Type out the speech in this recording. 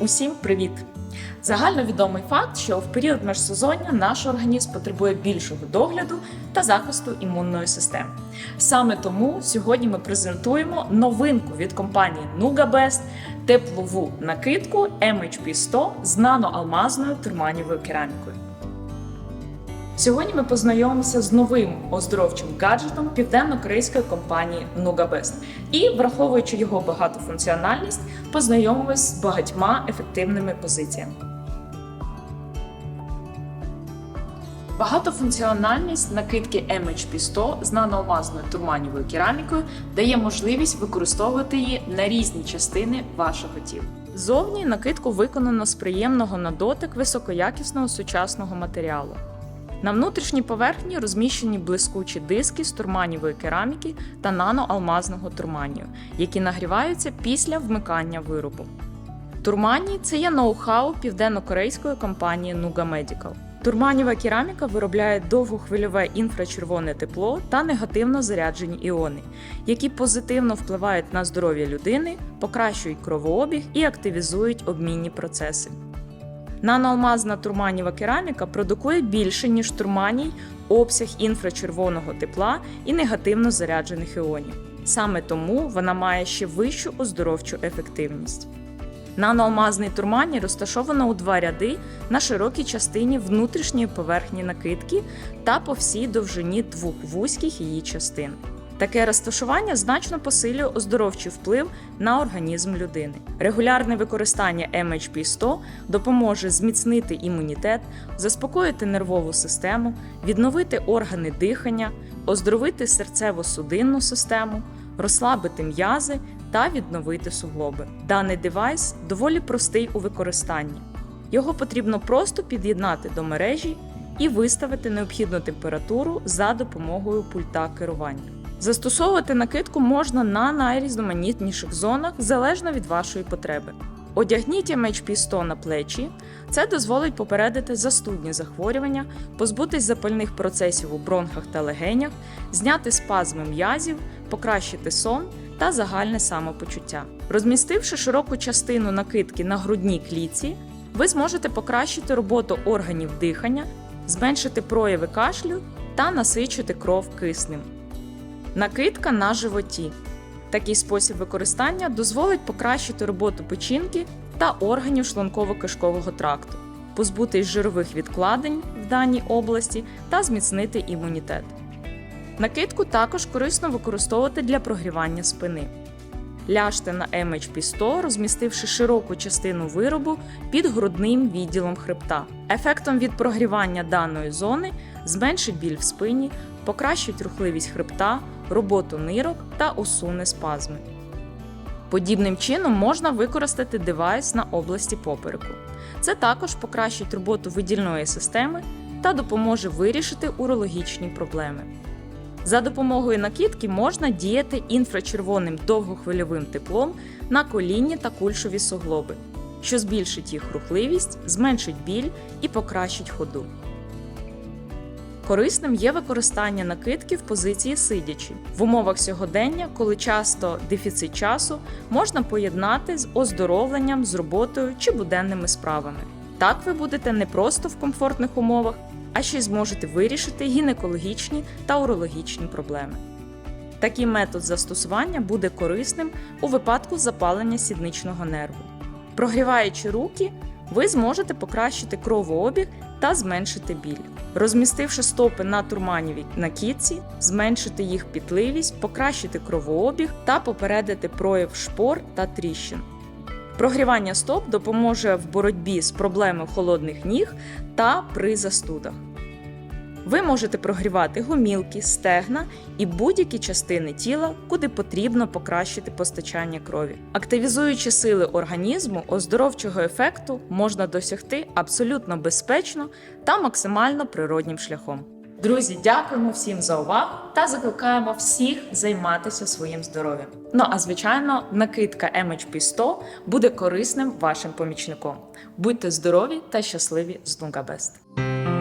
усім привіт! Загальновідомий факт, що в період межсезоння наш організм потребує більшого догляду та захисту імунної системи. Саме тому сьогодні ми презентуємо новинку від компанії NugaBest – теплову накидку MHP100 з наноалмазною турманівою керамікою. Сьогодні ми познайомимося з новим оздоровчим гаджетом південно-корейської компанії NugaBest і, враховуючи його багатофункціональність, познайомимось з багатьма ефективними позиціями. Багатофункціональність накидки MHP100 з наноалмазною турманівою керамікою дає можливість використовувати її на різні частини вашого тіла. Зовні накидку виконано з приємного на дотик високоякісного сучасного матеріалу. На внутрішній поверхні розміщені блискучі диски з турманівої кераміки та наноалмазного турманію, які нагріваються після вмикання виробу. Турманій це є ноу-хау південно-корейської компанії Nuga Medical. Турманіва кераміка виробляє довгохвильове інфрачервоне тепло та негативно заряджені іони, які позитивно впливають на здоров'я людини, покращують кровообіг і активізують обмінні процеси. Наноалмазна турманіва кераміка продукує більше, ніж турманій, обсяг інфрачервоного тепла і негативно заряджених іонів. Саме тому вона має ще вищу оздоровчу ефективність. Наноалмазний турманій розташовано у два ряди на широкій частині внутрішньої поверхні накидки та по всій довжині двох вузьких її частин. Таке розташування значно посилює оздоровчий вплив на організм людини. Регулярне використання MHP100 допоможе зміцнити імунітет, заспокоїти нервову систему, відновити органи дихання, оздоровити серцево-судинну систему, розслабити м'язи та відновити суглоби. Даний девайс доволі простий у використанні. Його потрібно просто під'єднати до мережі і виставити необхідну температуру за допомогою пульта керування. Застосовувати накидку можна на найрізноманітніших зонах залежно від вашої потреби. Одягніть MHP 100 на плечі. Це дозволить попередити застудні захворювання, позбутись запальних процесів у бронхах та легенях, зняти спазми м'язів, покращити сон та загальне самопочуття. Розмістивши широку частину накидки на грудній клітці, ви зможете покращити роботу органів дихання, зменшити прояви кашлю та насичити кров киснем. Накидка на животі. Такий спосіб використання дозволить покращити роботу печінки та органів шлунково-кишкового тракту, позбутись жирових відкладень в даній області та зміцнити імунітет. Накидку також корисно використовувати для прогрівання спини. Ляжте на MHP100, розмістивши широку частину виробу під грудним відділом хребта. Ефектом від прогрівання даної зони зменшить біль в спині, покращить рухливість хребта, роботу нирок та усуне спазми. Подібним чином можна використати девайс на області попереку. Це також покращить роботу видільної системи та допоможе вирішити урологічні проблеми. За допомогою накидки можна діяти інфрачервоним довгохвильовим теплом на колінні та кульшові суглоби, що збільшить їх рухливість, зменшить біль і покращить ходу. Корисним є використання накидки в позиції сидячи. В умовах сьогодення, коли часто дефіцит часу, можна поєднати з оздоровленням, з роботою чи буденними справами. Так ви будете не просто в комфортних умовах, а ще й зможете вирішити гінекологічні та урологічні проблеми. Такий метод застосування буде корисним у випадку запалення сідничного нерву. Прогріваючи руки, ви зможете покращити кровообіг та зменшити біль. Розмістивши стопи на турманівій кітці, зменшити їх пітливість, покращити кровообіг та попередити прояв шпор та тріщин. Прогрівання стоп допоможе в боротьбі з проблемою холодних ніг та при застудах. Ви можете прогрівати гомілки, стегна і будь-які частини тіла, куди потрібно покращити постачання крові. Активізуючи сили організму, оздоровчого ефекту можна досягти абсолютно безпечно та максимально природнім шляхом. Друзі, дякуємо всім за увагу та закликаємо всіх займатися своїм здоров'ям. Ну а звичайно, накидка MHP 100 буде корисним вашим помічником. Будьте здорові та щасливі з Best!